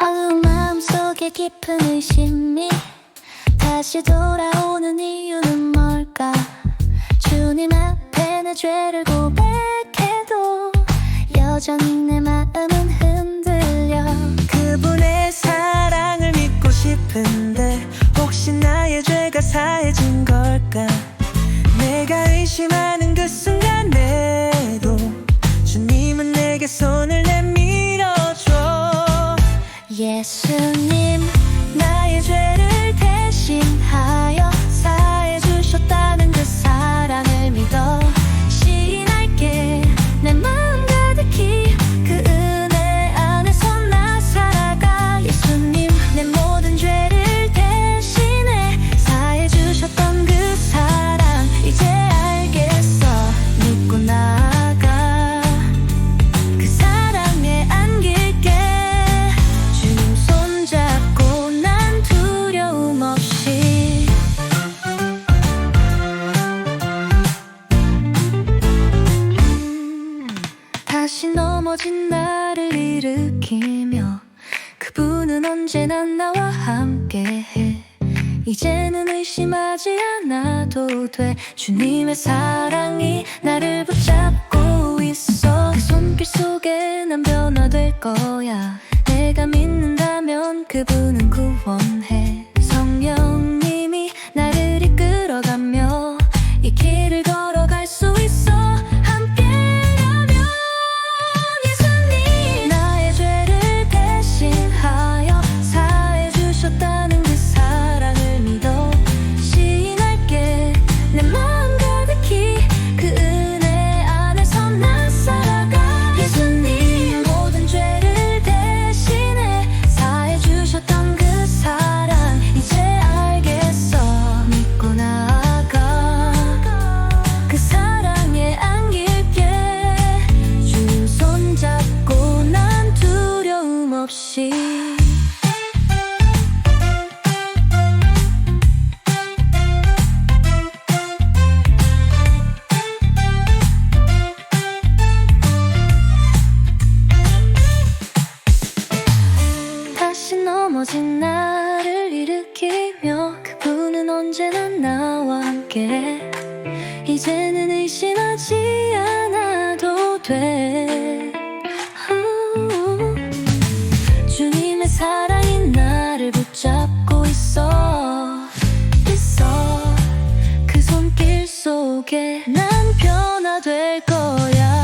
어두운 마음속에 깊은 의심이 다시 돌아오는 이유는 뭘까? 주님 앞에 내 죄를 고백해도 여전히 사해진 걸까? 내가 의심하는 그 순간 넘어진 나를 일으키며 그분은 언제나 나와 함께해. 이제는 의심하지 않아도 돼. 주님의 사랑이 나를 붙잡고 있어. 그 손길 속에 난 변화될 거야. 내가 믿는다면 그분은 구원 일으키며 그분은 언제나 나와 함께. 이제는 의심하지 않아도 돼. 우. 주님의 사랑이 나를 붙잡고 있어. 있어. 그 손길 속에 난 변화될 거야